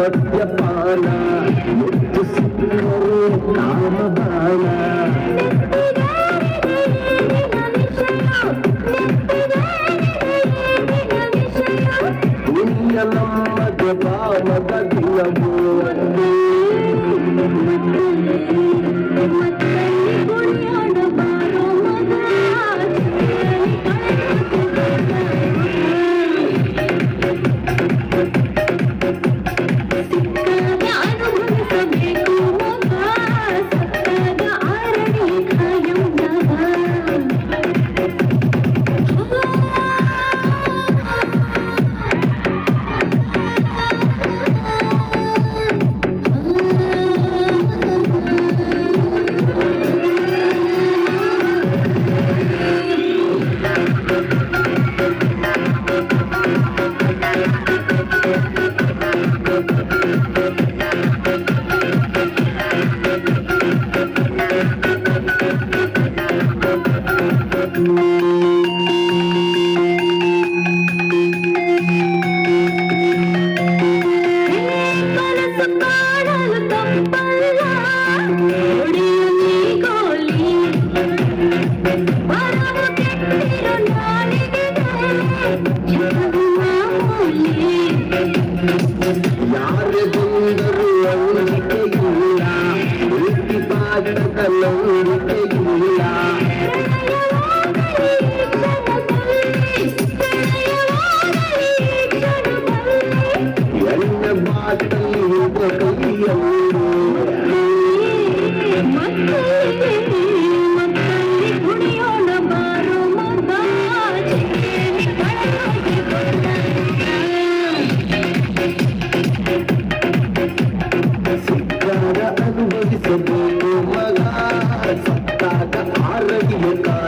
మద్యపాన ముద్దు సింహో కామబాణ పుణ్యలమ్మ పామ దినమో உலகில்